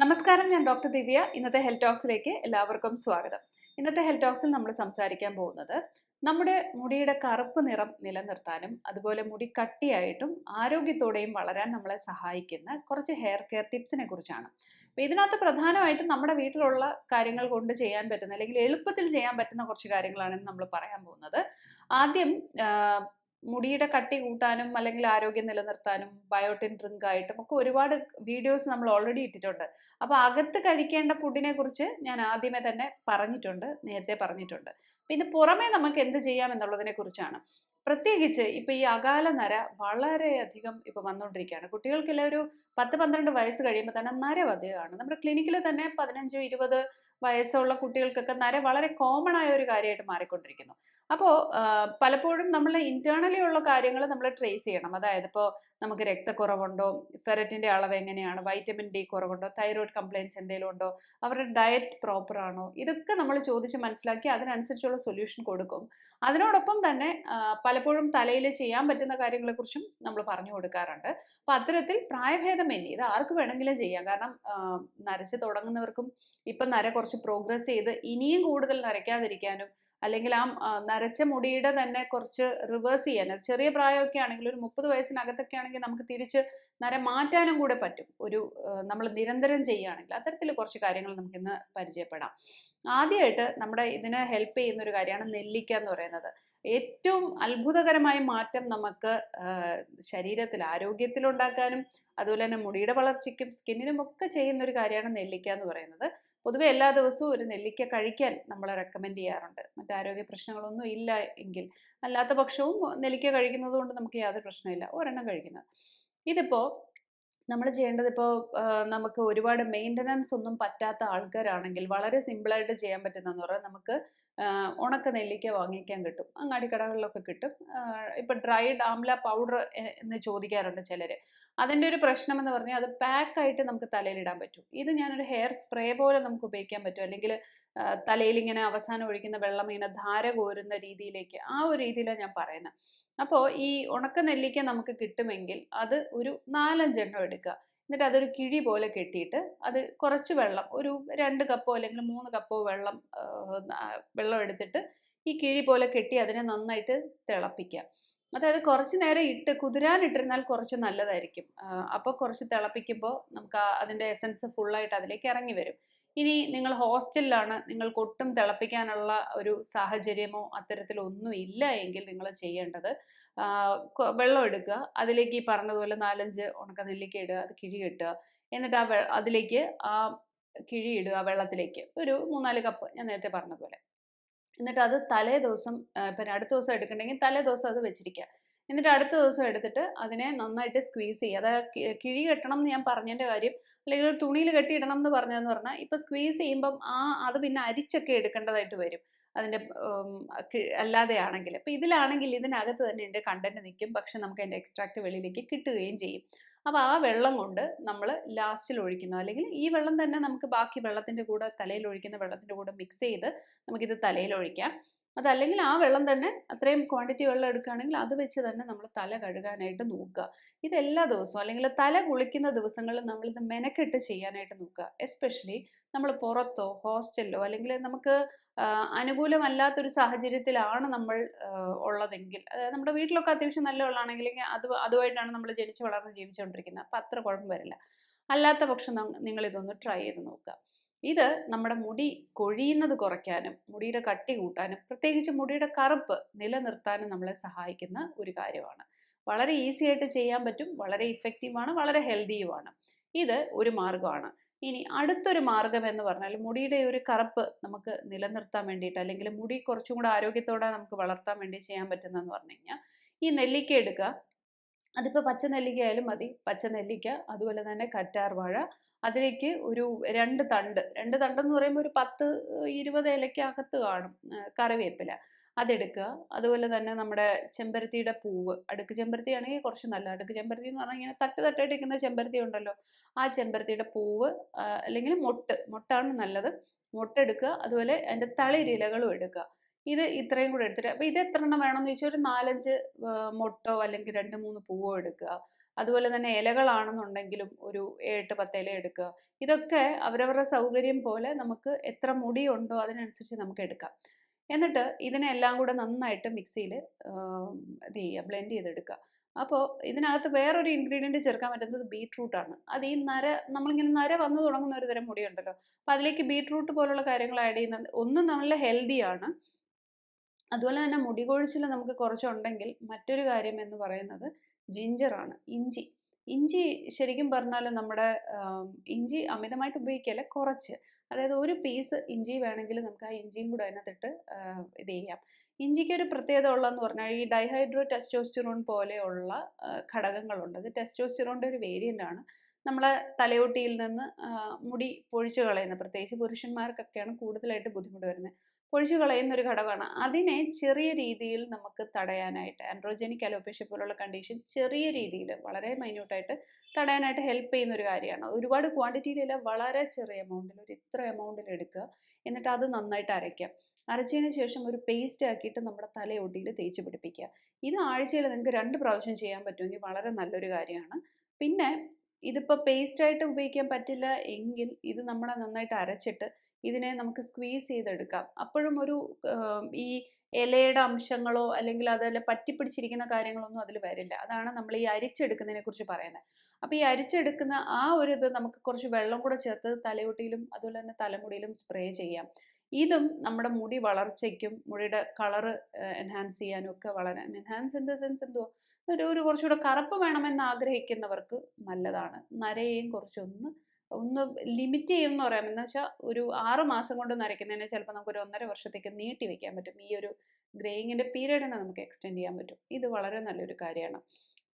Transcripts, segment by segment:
നമസ്കാരം ഞാൻ ഡോക്ടർ ദിവ്യ. ഇന്നത്തെ ഹെൽത്ത് ടോക്സിലേക്ക് എല്ലാവർക്കും സ്വാഗതം. ഇന്നത്തെ ഹെൽത്ത് ടോക്സിൽ നമ്മൾ സംസാരിക്കാൻ പോകുന്നത് നമ്മുടെ മുടിയുടെ കറുപ്പ് നിറം നിലനിർത്താനും അതുപോലെ മുടി കട്ടിയായിട്ടും ആരോഗ്യത്തോടെയും വളരാൻ നമ്മളെ സഹായിക്കുന്ന കുറച്ച് ഹെയർ കെയർ ടിപ്സിനെ കുറിച്ചാണ്. അപ്പോൾ ഇതിനകത്ത് പ്രധാനമായിട്ടും നമ്മുടെ വീട്ടിലുള്ള കാര്യങ്ങൾ കൊണ്ട് ചെയ്യാൻ പറ്റുന്ന അല്ലെങ്കിൽ എളുപ്പത്തിൽ ചെയ്യാൻ പറ്റുന്ന കുറച്ച് കാര്യങ്ങളാണ് നമ്മൾ പറയാൻ പോകുന്നത്. ആദ്യം മുടിയുടെ കട്ടി കൂട്ടാനും അല്ലെങ്കിൽ ആരോഗ്യം നിലനിർത്താനും ബയോട്ടിൻ ഡ്രിങ്ക് ആയിട്ടും ഒക്കെ ഒരുപാട് വീഡിയോസ് നമ്മൾ ഓൾറെഡി ഇട്ടിട്ടുണ്ട്. അപ്പോൾ അകത്ത് കഴിക്കേണ്ട ഫുഡിനെ കുറിച്ച് ഞാൻ ആദ്യമേ തന്നെ പറഞ്ഞിട്ടുണ്ട് നേരത്തെ പറഞ്ഞിട്ടുണ്ട്. അപ്പം ഇത് പുറമേ നമുക്ക് എന്ത് ചെയ്യാം എന്നുള്ളതിനെ കുറിച്ചാണ്. പ്രത്യേകിച്ച് ഇപ്പൊ ഈ അകാല നര വളരെയധികം ഇപ്പൊ വന്നുകൊണ്ടിരിക്കുകയാണ് കുട്ടികൾക്കെല്ലാം ഒരു പത്ത് പന്ത്രണ്ട് വയസ്സ് കഴിയുമ്പോൾ തന്നെ നര വധികമാണ് നമ്മുടെ ക്ലിനിക്കിൽ തന്നെ പതിനഞ്ചോ ഇരുപത് വയസ്സുള്ള കുട്ടികൾക്കൊക്കെ നര വളരെ കോമൺ ആയ ഒരു കാര്യമായിട്ട് മാറിക്കൊണ്ടിരിക്കുന്നു. അപ്പോൾ പലപ്പോഴും നമ്മൾ ഇന്റേണലി ഉള്ള കാര്യങ്ങൾ നമ്മൾ ട്രേസ് ചെയ്യണം. അതായത് ഇപ്പോൾ നമുക്ക് രക്തക്കുറവുണ്ടോ ഫെററ്റിന്റെ അളവ് എങ്ങനെയാണ് വൈറ്റമിൻ ഡി കുറവുണ്ടോ തൈറോയ്ഡ് കംപ്ലയിൻസ് എന്തെങ്കിലും ഉണ്ടോ അവരുടെ ഡയറ്റ് പ്രോപ്പർ ആണോ ഇതൊക്കെ നമ്മൾ ചോദിച്ച് മനസ്സിലാക്കി അതിനനുസരിച്ചുള്ള സൊല്യൂഷൻ കൊടുക്കും. അതിനോടൊപ്പം തന്നെ പലപ്പോഴും തലയിൽ ചെയ്യാൻ പറ്റുന്ന കാര്യങ്ങളെക്കുറിച്ചും നമ്മൾ പറഞ്ഞു കൊടുക്കാറുണ്ട്. അപ്പോൾ അത്തരത്തിൽ പ്രായഭേദമന്യേ ഇത് ആർക്ക് വേണമെങ്കിലും ചെയ്യാം. കാരണം നരച്ച് തുടങ്ങുന്നവർക്കും ഇപ്പം നര കുറച്ച് പ്രോഗ്രസ് ചെയ്ത് ഇനിയും കൂടുതൽ നരയ്ക്കാതിരിക്കാനും അല്ലെങ്കിൽ ആ നരച്ച മുടിയുടെ തന്നെ കുറച്ച് റിവേഴ്സ് ചെയ്യാൻ. ചെറിയ പ്രായമൊക്കെ ആണെങ്കിൽ ഒരു മുപ്പത് വയസ്സിനകത്തൊക്കെ ആണെങ്കിൽ നമുക്ക് തിരിച്ച് നര മാറ്റാനും കൂടെ പറ്റും. ഒരു നമ്മൾ നിരന്തരം ചെയ്യുകയാണെങ്കിൽ അത്തരത്തിൽ കുറച്ച് കാര്യങ്ങൾ നമുക്ക് ഇന്ന് പരിചയപ്പെടാം. ആദ്യമായിട്ട് നമ്മുടെ ഇതിന് ഹെൽപ്പ് ചെയ്യുന്ന ഒരു കാര്യമാണ് നെല്ലിക്ക എന്ന് പറയുന്നത്. ഏറ്റവും അത്ഭുതകരമായ മാറ്റം നമുക്ക് ശരീരത്തിൽ ആരോഗ്യത്തിലുണ്ടാക്കാനും അതുപോലെ തന്നെ മുടിയുടെ വളർച്ചയ്ക്കും സ്കിന്നിനും ഒക്കെ ചെയ്യുന്ന ഒരു കാര്യമാണ് നെല്ലിക്ക എന്ന് പറയുന്നത്. പൊതുവെ എല്ലാ ദിവസവും ഒരു നെല്ലിക്ക കഴിക്കാൻ നമ്മൾ റെക്കമെൻഡ് ചെയ്യാറുണ്ട്. മറ്റ് ആരോഗ്യ പ്രശ്നങ്ങളൊന്നും ഇല്ല എങ്കിൽ അല്ലാത്ത പക്ഷവും നെല്ലിക്ക കഴിക്കുന്നത് കൊണ്ട് നമുക്ക് യാതൊരു പ്രശ്നമില്ല ഒരെണ്ണം കഴിക്കുന്നത്. ഇതിപ്പോൾ നമ്മൾ ചെയ്യേണ്ടത് ഇപ്പോൾ നമുക്ക് ഒരുപാട് മെയിന്റനൻസ് ഒന്നും പറ്റാത്ത ആൾക്കാരാണെങ്കിൽ വളരെ സിമ്പിളായിട്ട് ചെയ്യാൻ പറ്റുന്നതെന്ന് പറഞ്ഞാൽ നമുക്ക് ഉണക്ക നെല്ലിക്ക വാങ്ങിക്കാൻ കിട്ടും. അങ്ങാടി കടകളിലൊക്കെ കിട്ടും ഇപ്പം ഡ്രൈഡ് ആംല പൗഡർ എന്ന് ചോദിക്കാറുണ്ട് ചിലർ അതിന്റെ ഒരു പ്രശ്നം എന്ന് പറഞ്ഞാൽ അത് പാക്കായിട്ട് നമുക്ക് തലയിലിടാൻ പറ്റും. ഇത് ഞാനൊരു ഹെയർ സ്പ്രേ പോലെ നമുക്ക് ഉപയോഗിക്കാൻ പറ്റും. അല്ലെങ്കിൽ തലയിൽ ഇങ്ങനെ അവസാനം ഒഴിക്കുന്ന വെള്ളം ഇങ്ങനെ ധാര കോരുന്ന രീതിയിലേക്ക് ആ ഒരു രീതിയിലാണ് ഞാൻ പറയുന്നത്. അപ്പോൾ ഈ ഉണക്ക നെല്ലിക്ക നമുക്ക് കിട്ടുമെങ്കിൽ അത് ഒരു നാലഞ്ചെണ്ണം എടുക്കുക. എന്നിട്ട് അതൊരു കിഴി പോലെ കെട്ടിയിട്ട് അത് കുറച്ച് വെള്ളം ഒരു രണ്ട് കപ്പോ അല്ലെങ്കിൽ മൂന്ന് കപ്പോ വെള്ളം വെള്ളം എടുത്തിട്ട് ഈ കിഴി പോലെ കെട്ടി അതിനെ നന്നായിട്ട് തിളപ്പിക്കുക. അതായത് കുറച്ച് നേരം ഇട്ട് കുതിരാനിട്ടിരുന്നാൽ കുറച്ച് നല്ലതായിരിക്കും. അപ്പോൾ കുറച്ച് തിളപ്പിക്കുമ്പോൾ നമുക്ക് അതിന്റെ എസൻസ് ഫുള്ളായിട്ട് അതിലേക്ക് ഇറങ്ങി വരും. ഇനി നിങ്ങൾ ഹോസ്റ്റലിലാണ് നിങ്ങൾക്ക് ഒട്ടും തിളപ്പിക്കാനുള്ള ഒരു സാഹചര്യമോ അത്തരത്തിലൊന്നും ഇല്ല എങ്കിൽ നിങ്ങൾ ചെയ്യേണ്ടത് വെള്ളം എടുക്കുക. അതിലേക്ക് ഈ പറഞ്ഞതുപോലെ നാലഞ്ച് ഉണക്ക നെല്ലിക്ക ഇടുക അത് കിഴി കെട്ടുക. എന്നിട്ട് ആ അതിലേക്ക് ആ കിഴിയിടുക വെള്ളത്തിലേക്ക്. ഒരു മൂന്നാൽ കപ്പ് ഞാൻ നേരത്തെ പറഞ്ഞതുപോലെ. എന്നിട്ട് അത് തലേ ദിവസം ഇപ്പം അടുത്ത ദിവസം എടുക്കണമെങ്കിൽ തലേ ദിവസം അത് വെച്ചിരിക്കുക. എന്നിട്ട് അടുത്ത ദിവസം എടുത്തിട്ട് അതിനെ നന്നായിട്ട് സ്ക്വീസ് ചെയ്യുക. അത് കി- കിഴി കെട്ടണം എന്ന് ഞാൻ പറഞ്ഞതിന്റെ കാര്യം അല്ലെങ്കിൽ ഒരു തുണിയിൽ കെട്ടിയിടണം എന്ന് പറഞ്ഞതെന്ന് പറഞ്ഞാൽ ഇപ്പം സ്ക്വീസ് ചെയ്യുമ്പം ആ അത് പിന്നെ അരിച്ചൊക്കെ എടുക്കേണ്ടതായിട്ട് വരും. അതിന്റെ അല്ലാതെ ആണെങ്കിൽ. അല്ലാതെയാണെങ്കിൽ അപ്പം ഇതിലാണെങ്കിൽ ഇതിനകത്ത് തന്നെ ഇതിന്റെ കണ്ടന്റ് നിൽക്കും. പക്ഷെ നമുക്ക് അതിന്റെ എക്സ്ട്രാക്റ്റ് വെളിയിലേക്ക് കിട്ടുകയും ചെയ്യും. അപ്പോൾ ആ വെള്ളം കൊണ്ട് നമ്മൾ ലാസ്റ്റിൽ ഒഴിക്കുന്നു. അല്ലെങ്കിൽ ഈ വെള്ളം തന്നെ നമുക്ക് ബാക്കി വെള്ളത്തിന്റെ കൂടെ തലയിൽ ഒഴിക്കുന്ന വെള്ളത്തിന്റെ കൂടെ മിക്സ് ചെയ്ത് നമുക്കിത് തലയിൽ ഒഴിക്കാം. അതല്ലെങ്കിൽ ആ വെള്ളം തന്നെ അത്രയും ക്വാണ്ടിറ്റി വെള്ളം എടുക്കുകയാണെങ്കിൽ അത് വെച്ച് തന്നെ നമ്മൾ തല കഴുകാനായിട്ട് നോക്കുക. ഇത് എല്ലാ ദിവസവും അല്ലെങ്കിൽ തല കുളിക്കുന്ന ദിവസങ്ങളിൽ നമ്മളിത് മെനക്കെട്ട് ചെയ്യാനായിട്ട് നോക്കുക. എസ്പെഷ്യലി നമ്മൾ പുറത്തോ ഹോസ്റ്റലിലോ അല്ലെങ്കിൽ നമുക്ക് അനുകൂലമല്ലാത്തൊരു സാഹചര്യത്തിലാണ് നമ്മൾ ഉള്ളതെങ്കിൽ അതായത് നമ്മുടെ വീട്ടിലൊക്കെ അത്യാവശ്യം നല്ല വെള്ളമാണെങ്കിൽ അത് അതുമായിട്ടാണ് നമ്മൾ ജനിച്ച് വളർന്ന് ജീവിച്ചുകൊണ്ടിരിക്കുന്നത്. അപ്പം അത്ര കുഴപ്പം വരില്ല. അല്ലാത്ത പക്ഷം നിങ്ങൾ ഇതൊന്ന് ട്രൈ ചെയ്ത് നോക്കുക. ഇത് നമ്മുടെ മുടി കൊഴിയുന്നത് കുറയ്ക്കാനും മുടിയുടെ കട്ടി കൂട്ടാനും പ്രത്യേകിച്ച് മുടിയുടെ കറുപ്പ് നിലനിർത്താനും നമ്മളെ സഹായിക്കുന്ന ഒരു കാര്യമാണ്. വളരെ ഈസി ആയിട്ട് ചെയ്യാൻ പറ്റും വളരെ ഇഫക്റ്റീവാണ് വളരെ ഹെൽത്തിയുമാണ് ഇത് ഒരു മാർഗമാണ് ഇനി അടുത്തൊരു മാർഗം എന്ന് പറഞ്ഞാൽ മുടിയുടെ ഒരു കറുപ്പ് നമുക്ക് നിലനിർത്താൻ വേണ്ടിയിട്ട് അല്ലെങ്കിൽ മുടി കുറച്ചും കൂടെ ആരോഗ്യത്തോടെ നമുക്ക് വളർത്താൻ വേണ്ടി ചെയ്യാൻ പറ്റുന്നതെന്ന് പറഞ്ഞു കഴിഞ്ഞാൽ ഈ നെല്ലിക്ക എടുക്കുക. അതിപ്പോൾ പച്ച നെല്ലിക്ക ആയാലും മതി. പച്ച നെല്ലിക്ക അതുപോലെ തന്നെ കറ്റാർ വാഴ അതിലേക്ക് ഒരു രണ്ട് തണ്ട്. രണ്ട് തണ്ടെന്ന് പറയുമ്പോൾ ഒരു പത്ത് ഇരുപത് ഇലയ്ക്കകത്ത് കാണും കറിവേപ്പില. അതെടുക്കുക. അതുപോലെ തന്നെ നമ്മുടെ ചെമ്പരത്തിയുടെ പൂവ്. അടുക്ക് ചെമ്പരത്തി ആണെങ്കിൽ കുറച്ച് നല്ല അടുക്ക് ചെമ്പരത്തി എന്ന് പറഞ്ഞാൽ ഇങ്ങനെ തട്ട് തട്ടായിട്ട് ഇരിക്കുന്ന ചെമ്പരത്തി ഉണ്ടല്ലോ. ആ ചെമ്പരത്തിയുടെ പൂവ് അല്ലെങ്കിൽ മൊട്ട്. മൊട്ടാണ് നല്ലത്. മൊട്ടെടുക്കുക. അതുപോലെ അതിന്റെ തളിരിലകളും എടുക്കുക. ഇത് ഇത്രയും കൂടെ എടുത്തിട്ട്. അപ്പോൾ ഇത് എത്ര എണ്ണം വേണമെന്ന് ചോദിച്ചാൽ ഒരു നാലഞ്ച് മൊട്ടോ അല്ലെങ്കിൽ രണ്ട് മൂന്ന് പൂവോ എടുക്കുക. അതുപോലെ തന്നെ ഇലകളാണെന്നുണ്ടെങ്കിലും ഒരു ഏട്ട് പത്ത് ഇല എടുക്കുക. ഇതൊക്കെ അവരവരുടെ സൗകര്യം പോലെ നമുക്ക് എത്ര മുടിയുണ്ടോ അതിനനുസരിച്ച് നമുക്ക് എടുക്കാം. എന്നിട്ട് ഇതിനെല്ലാം കൂടെ നന്നായിട്ട് മിക്സിയിൽ ഇത് ചെയ്യുക ബ്ലെൻഡ് ചെയ്തെടുക്കുക. അപ്പോൾ ഇതിനകത്ത് വേറൊരു ഇൻഗ്രീഡിയന്റ് ചേർക്കാൻ പറ്റുന്നത് ബീട്രൂട്ടാണ് അത് ഈ നര നമ്മളിങ്ങനെ നര വന്നു തുടങ്ങുന്ന ഒരു തരം മുടിയുണ്ടല്ലോ. അപ്പോൾ അതിലേക്ക് ബീട്രൂട്ട് പോലുള്ള കാര്യങ്ങൾ ആഡ് ചെയ്യുന്നത് ഒന്ന് നല്ല ഹെൽത്തിയാണ് അതുപോലെ തന്നെ മുടി കൊഴിച്ചിൽ നമുക്ക് കുറച്ചുണ്ടെങ്കിൽ മറ്റൊരു കാര്യം എന്ന് പറയുന്നത് ജിഞ്ചറാണ് ഇഞ്ചി. ഇഞ്ചി ശരിക്കും പറഞ്ഞാൽ നമ്മുടെ ഇഞ്ചി അമിതമായിട്ട് ഉപയോഗിക്കല്ല കുറച്ച്. അതായത് ഒരു പീസ് ഇഞ്ചി വേണമെങ്കിൽ നമുക്ക് ആ ഇഞ്ചിയും കൂടെ അതിനകത്തിട്ട് ഇത് ചെയ്യാം. ഇഞ്ചിക്ക് ഒരു പ്രത്യേകത ഉള്ളതെന്ന് പറഞ്ഞാൽ ഈ ഡൈഹൈഡ്രോ ടെസ്റ്റോസ്റ്റിറോൺ പോലെയുള്ള ഘടകങ്ങളുണ്ട്. അത് ടെസ്റ്റോസ്റ്റിറോണിന്റെ ഒരു വേരിയന്റ് ആണ്. നമ്മളെ തലയോട്ടിയിൽ നിന്ന് മുടി പൊഴിച്ചു കളയുന്ന പ്രത്യേകിച്ച് പുരുഷന്മാർക്കൊക്കെയാണ് കൂടുതലായിട്ട് ബുദ്ധിമുട്ട് വരുന്നത്. പൊഴിച്ചു കളയുന്ന ഒരു ഘടകമാണ്. അതിനെ ചെറിയ രീതിയിൽ നമുക്ക് തടയാനായിട്ട് ആൻഡ്രോജനിക് അലോപേഷ്യ പോലുള്ള കണ്ടീഷൻ ചെറിയ രീതിയിൽ വളരെ മൈന്യൂട്ടായിട്ട് തടയാനായിട്ട് ഹെൽപ്പ് ചെയ്യുന്ന ഒരു കാര്യമാണ്. ഒരുപാട് ക്വാണ്ടിറ്റിയിലല്ല വളരെ ചെറിയ എമൗണ്ടിൽ ഒരു ഇത്ര എമൗണ്ടിൽ എടുക്കുക. എന്നിട്ട് അത് നന്നായിട്ട് അരയ്ക്കാം അരച്ചതിന് ശേഷം ഒരു പേസ്റ്റ് ആക്കിയിട്ട് നമ്മുടെ തലയൊട്ടിയിൽ തേച്ച് പിടിപ്പിക്കുക. ഇത് ആഴ്ചയിൽ നിങ്ങൾക്ക് രണ്ട് പ്രാവശ്യം ചെയ്യാൻ പറ്റുമെങ്കിൽ വളരെ നല്ലൊരു കാര്യമാണ്. പിന്നെ ഇതിപ്പോൾ പേസ്റ്റായിട്ട് ഉപയോഗിക്കാൻ പറ്റില്ല എങ്കിൽ ഇത് നമ്മളെ നന്നായിട്ട് അരച്ചിട്ട് ഇതിനെ നമുക്ക് സ്ക്വീസ് ചെയ്തെടുക്കാം. അപ്പോഴും ഒരു ഈ ഇലയുടെ അംശങ്ങളോ അല്ലെങ്കിൽ അതല്ല പറ്റിപ്പിടിച്ചിരിക്കുന്ന കാര്യങ്ങളൊന്നും അതിൽ വരില്ല. അതാണ് നമ്മൾ ഈ അരിച്ചെടുക്കുന്നതിനെ കുറിച്ച് പറയുന്നത്. അപ്പോൾ ഈ അരിച്ചെടുക്കുന്ന ആ ഒരു ഇത് നമുക്ക് കുറച്ച് വെള്ളം കൂടെ ചേർത്ത് തലയോട്ടിയിലും അതുപോലെ തന്നെ തലമുടിയിലും സ്പ്രേ ചെയ്യാം. ഇതും നമ്മുടെ മുടി വളർച്ചയ്ക്കും മുടിയുടെ കളറ് എൻഹാൻസ് ചെയ്യാനും ഒക്കെ വളരെ എൻഹാൻസ് ഇൻ ദ സെൻസ് എന്തോ ഒരു ഒരു കുറച്ചുകൂടെ കറുപ്പ് വേണമെന്ന് ആഗ്രഹിക്കുന്നവർക്ക് നല്ലതാണ്. നരയെയും കുറച്ചൊന്ന് ഒന്ന് ലിമിറ്റ് ചെയ്യും എന്ന് പറയാം. എന്ന് വെച്ചാൽ ഒരു ആറ് മാസം കൊണ്ട് നരയ്ക്കുന്നതിന് ചിലപ്പോൾ നമുക്ക് ഒരു ഒന്നര വർഷത്തേക്ക് നീട്ടി വെക്കാൻ പറ്റും. ഈ ഒരു ഗ്രേയിങ്ങിന്റെ പീരീഡിനെ നമുക്ക് എക്സ്റ്റെൻഡ് ചെയ്യാൻ പറ്റും. ഇത് വളരെ നല്ലൊരു കാര്യമാണ്.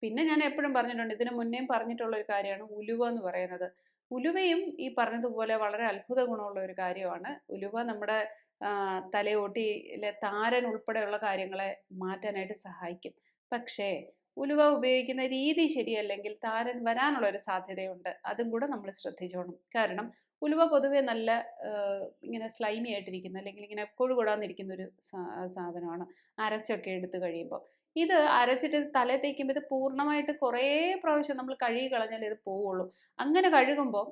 പിന്നെ ഞാൻ എപ്പോഴും പറഞ്ഞിട്ടുണ്ട് ഇതിന് മുന്നേയും പറഞ്ഞിട്ടുള്ള ഒരു കാര്യമാണ് ഉലുവ എന്ന് പറയുന്നത്. ഉലുവയും ഈ പറഞ്ഞതുപോലെ വളരെ അത്ഭുത ഗുണമുള്ള ഒരു കാര്യമാണ്. ഉലുവ നമ്മുടെ തലയോട്ടിയിലെ താരൻ ഉൾപ്പെടെയുള്ള കാര്യങ്ങളെ മാറ്റാനായിട്ട് സഹായിക്കും. പക്ഷേ ഉലുവ ഉപയോഗിക്കുന്ന രീതി ശരിയല്ലെങ്കിൽ താരൻ വരാനുള്ള ഒരു സാധ്യതയുണ്ട്. അതും കൂടെ നമ്മൾ ശ്രദ്ധിച്ചോണം. കാരണം ഉലുവ പൊതുവേ നല്ല ഇങ്ങനെ സ്ലൈമി ആയിട്ടിരിക്കുന്ന അല്ലെങ്കിൽ ഇങ്ങനെ കൊഴുകൊടാന്നിരിക്കുന്ന ഒരു സാധനമാണ്. അരച്ചൊക്കെ എടുത്തു കഴിയുമ്പോൾ. ഇത് അരച്ചിട്ട് തല തേക്കുമ്പോൾ ഇത് പൂർണമായിട്ട് കുറേ പ്രാവശ്യം നമ്മൾ കഴുകി കളഞ്ഞാൽ ഇത് പോവുള്ളൂ. അങ്ങനെ കഴുകുമ്പോൾ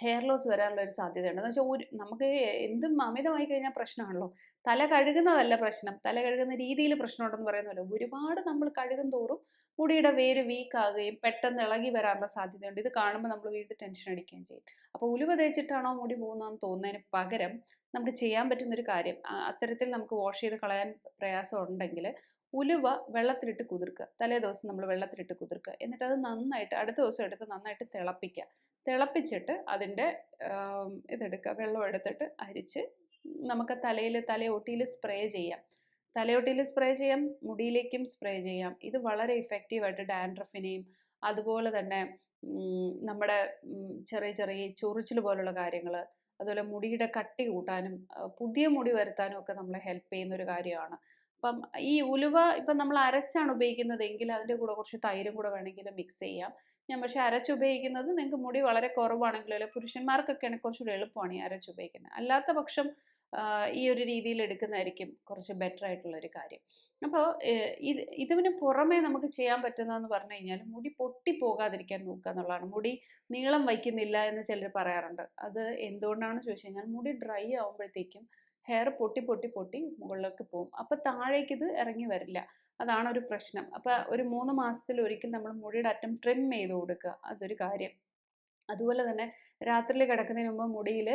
ഹെയർ ലോസ് വരാനുള്ള ഒരു സാധ്യതയുണ്ട്. എന്ന് വെച്ചാൽ ഒരു നമുക്ക് എന്തും അമിതമായി കഴിഞ്ഞാൽ പ്രശ്നമാണല്ലോ. തല കഴുകുന്നതല്ല പ്രശ്നം. തല കഴുകുന്ന രീതിയിൽ പ്രശ്നമുണ്ടെന്ന് പറയുന്നല്ലോ ഒരുപാട് നമ്മൾ കഴുകും തോറും മുടിയുടെ വേര് വീക്ക് ആകുകയും പെട്ടെന്ന് ഇളകി വരാനുള്ള സാധ്യതയുണ്ട്. ഇത് കാണുമ്പോൾ നമ്മൾ വീണ്ടും ടെൻഷൻ അടിക്കുകയും ചെയ്യും. അപ്പോൾ ഉലുവ തേച്ചിട്ടാണോ മുടി പോകുന്നതെന്ന് തോന്നുന്നതിന് പകരം നമുക്ക് ചെയ്യാൻ പറ്റുന്നൊരു കാര്യം അത്തരത്തിൽ നമുക്ക് വാഷ് ചെയ്ത് കളയാൻ പ്രയാസം ഉണ്ടെങ്കിൽ ഉലുവ വെള്ളത്തിലിട്ട് കുതിർക്കുക. തലേ ദിവസം നമ്മൾ വെള്ളത്തിലിട്ട് കുതിർക്കുക. എന്നിട്ട് അത് നന്നായിട്ട് അടുത്ത ദിവസം എടുത്ത് നന്നായിട്ട് തിളപ്പിക്കുക. തിളപ്പിച്ചിട്ട് അതിന്റെ ഇതെടുക്കുക. വെള്ളം എടുത്തിട്ട് അരിച്ച് നമുക്ക് തലയിൽ തലയൊട്ടിയിൽ സ്പ്രേ ചെയ്യാം. തലയൊട്ടിയിൽ സ്പ്രേ ചെയ്യാം മുടിയിലേക്കും സ്പ്രേ ചെയ്യാം. ഇത് വളരെ ഇഫക്റ്റീവായിട്ട് ഡാൻഡ്രഫിനെയും അതുപോലെ തന്നെ നമ്മുടെ ചെറിയ ചെറിയ ചൊറിച്ചിൽ പോലുള്ള കാര്യങ്ങൾ അതുപോലെ മുടിയുടെ കട്ടി കൂട്ടാനും പുതിയ മുടി വരുത്താനും ഒക്കെ നമ്മളെ ഹെൽപ്പ് ചെയ്യുന്ന ഒരു കാര്യമാണ്. അപ്പം ഈ ഉലുവ ഇപ്പം നമ്മൾ അരച്ചാണ് ഉപയോഗിക്കുന്നത് എങ്കിൽ അതിന്റെ കൂടെ കുറച്ച് തൈരും കൂടെ വേണമെങ്കിൽ മിക്സ് ചെയ്യാം. ഞാൻ പക്ഷേ അരച്ചുപയോഗിക്കുന്നത് നിങ്ങൾക്ക് മുടി വളരെ കുറവാണെങ്കിലും അല്ലെ പുരുഷന്മാർക്കൊക്കെയാണ് കുറച്ചുകൂടി എളുപ്പമാണ് ഈ അരച്ചുപയോഗിക്കുന്നത് അല്ലാത്ത പക്ഷം ഈ ഒരു രീതിയിൽ എടുക്കുന്നതായിരിക്കും കുറച്ച് ബെറ്റർ ആയിട്ടുള്ള ഒരു കാര്യം. അപ്പോൾ ഇത് ഇതിന് പുറമേ നമുക്ക് ചെയ്യാൻ പറ്റുന്നതെന്ന് പറഞ്ഞു കഴിഞ്ഞാൽ മുടി പൊട്ടി പോകാതിരിക്കാൻ നോക്കുക എന്നുള്ളതാണ്. മുടി നീളം വയ്ക്കുന്നില്ല എന്ന് ചിലർ പറയാറുണ്ട്. അത് എന്തുകൊണ്ടാണെന്ന് ചോദിച്ചു കഴിഞ്ഞാൽ മുടി ഡ്രൈ ആകുമ്പോഴത്തേക്കും ഹെയർ പൊട്ടി പൊട്ടി പൊട്ടി മുകളിലേക്ക് പോകും. അപ്പോൾ താഴേക്ക് ഇത് ഇറങ്ങി വരില്ല. അതാണ് ഒരു പ്രശ്നം. അപ്പോൾ ഒരു മൂന്ന് മാസത്തിൽ ഒരിക്കൽ നമ്മൾ മുടിയുടെ അറ്റം ട്രിം ചെയ്ത് കൊടുക്കുക. അതൊരു കാര്യം. അതുപോലെ തന്നെ രാത്രിയിൽ കിടക്കുന്നതിന് മുമ്പ് മുടിയിൽ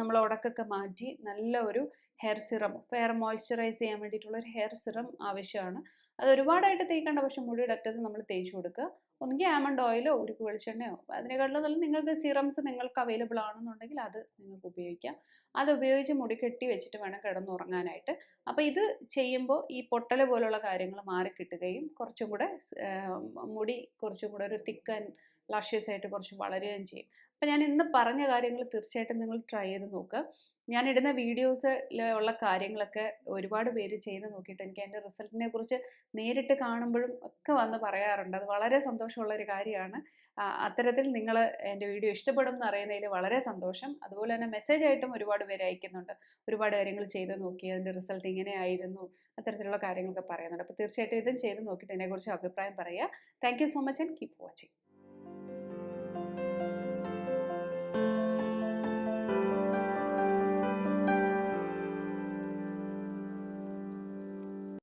നമ്മൾ ഉടക്കൊക്കെ മാറ്റി നല്ല ഒരു ഹെയർ സിറം ഹെയർ മോയ്സ്ചറൈസ് ചെയ്യാൻ വേണ്ടിയിട്ടുള്ള ഒരു ഹെയർ സിറം ആവശ്യമാണ്. അത് ഒരുപാടായിട്ട് തേക്കേണ്ട പക്ഷെ മുടിയുടെ അറ്റത്ത് നമ്മൾ തേച്ച് കൊടുക്കുക. ഒന്നുകിൽ ആമണ്ട് ഓയിലോ ഉരുക്ക് വെളിച്ചെണ്ണയോ അതിനേക്കാളും നല്ല നിങ്ങൾക്ക് സിറംസ് നിങ്ങൾക്ക് അവൈലബിൾ ആണെന്നുണ്ടെങ്കിൽ അത് നിങ്ങൾക്ക് ഉപയോഗിക്കാം. അത് ഉപയോഗിച്ച് മുടി കെട്ടി വെച്ചിട്ട് വേണം കിടന്നുറങ്ങാനായിട്ട്. അപ്പോൾ ഇത് ചെയ്യുമ്പോൾ ഈ പൊട്ടല പോലുള്ള കാര്യങ്ങൾ മാറിക്കിട്ടുകയും കുറച്ചും കൂടെ മുടി കുറച്ചും കൂടെ ഒരു തിക്കൻ ലഷ്യസ് ആയിട്ട് കുറച്ച് വളരുകയും ചെയ്യും. അപ്പോൾ ഞാൻ ഇന്ന് പറഞ്ഞ കാര്യങ്ങൾ തീർച്ചയായിട്ടും നിങ്ങൾ ട്രൈ ചെയ്ത് നോക്കുക. വീഡിയോസിൽ ഉള്ള കാര്യങ്ങളൊക്കെ ഒരുപാട് പേര് ചെയ്ത് നോക്കിയിട്ട് എനിക്ക് അതിന്റെ റിസൾട്ടിനെ കുറിച്ച് നേരിട്ട് കാണുമ്പോഴും ഒക്കെ വന്ന് പറയാറുണ്ട്. അത് വളരെ സന്തോഷമുള്ള ഒരു കാര്യമാണ് അത്തരത്തിൽ നിങ്ങൾ എന്റെ വീഡിയോ ഇഷ്ടപ്പെടും എന്ന് അറിയുന്നതിൽ വളരെ സന്തോഷം. അതുപോലെ തന്നെ മെസ്സേജ് ആയിട്ടും ഒരുപാട് പേര് അയക്കുന്നുണ്ട്. ഒരുപാട് കാര്യങ്ങൾ ചെയ്ത് നോക്കി അതിന്റെ റിസൾട്ട് ഇങ്ങനെയായിരുന്നു അത്തരത്തിലുള്ള കാര്യങ്ങളൊക്കെ പറയുന്നുണ്ട്. അപ്പോൾ തീർച്ചയായിട്ടും ഇതും ചെയ്ത് നോക്കിയിട്ട് ഇതിനെക്കുറിച്ച് അഭിപ്രായം പറയുക. Thank so much and keep watching.